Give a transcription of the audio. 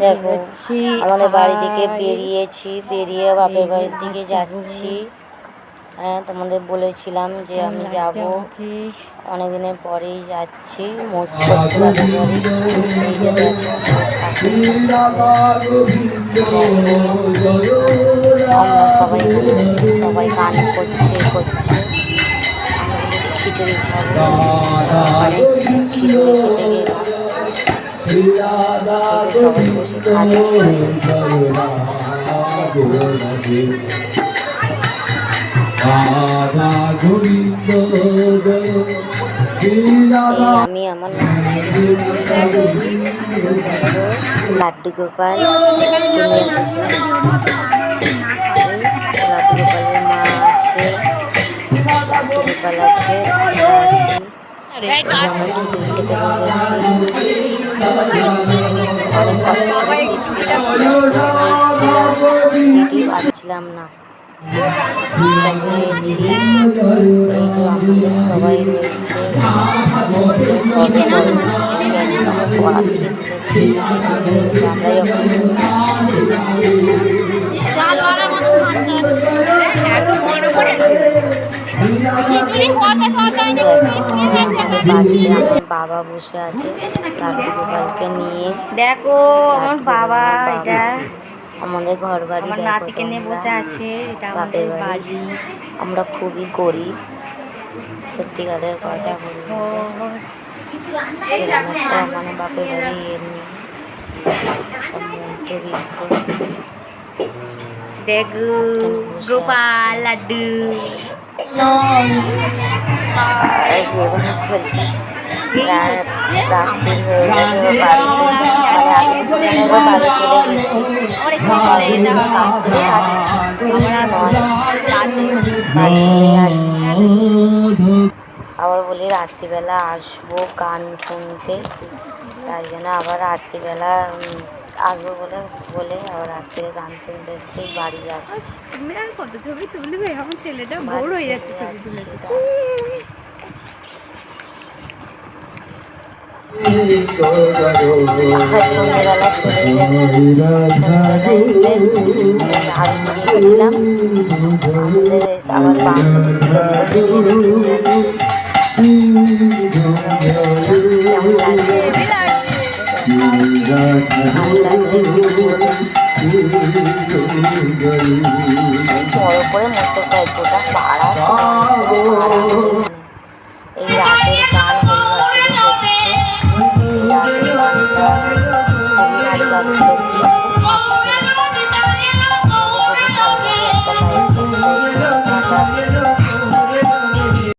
দেখো আমাদের বাড়ি থেকে বেরিয়েছি বেরিয়ে বাপের বাড়ির দিকে যাচ্ছি। হ্যাঁ তোমাদের বলেছিলাম যে আমি যাব। অনেক দিনের পরেই যাচ্ছি আমরা সবাই সবাই গান করছে করছে। খিচুড়ি খাব। খিচুড়ি খেতে গেলাম। সবাই বসে আমি আমার লাড্ডু গোপাল লাড্ডু গোপালের মা আছে লাড্ডু গোপাল আছে আছি এই যে আমরা খিচুড়ি খেতে বসেছি অনেক কষ্ট করে সিট পেয়েছি সিটই পাচ্ছিলাম না সিটটা পেয়েছি এই যে আমাদের সবাই রয়েছে সবাই বড় খিচুড়ি একদম কড়া থেকে তুলে দিয়েছে। আমরা যখন বাড়িতে আমার বাবা বসে আছে। লাড্ডু গোপালকে নিয়ে। দেখো আমার বাবা এটা আমাদের ঘর বাড়ি নাতিকে নিয়ে বসে আছে এটা বাপের আমাদের বাড়ি। আমরা খুবই গরিব। সত্যিকারের কথা বলতে সেরকম একটা মানে বাপের বাড়ি ইয়ে নেই। সব দেখো গোপাল লাড্ডু। বাড়ি চলে গেছি কাছ থেকে যাচ্ছি আবার বলি রাত্রিবেলা আসব গান শুনতে, তাই জন্য আবার রাত্রিবেলা আসব বলে বলে আবার রাত্রে গান শুনতে এসেছি বাড়ি যাচ্ছি। তুমি আর কত ছবি তুলবে? আমার ছেলেটা হয়ে যাচ্ছে ছবি তুলে সন্ধ্যেবেলা চলে আবার বান্ধবী বড় করে মোটরটা গোটা পাড়া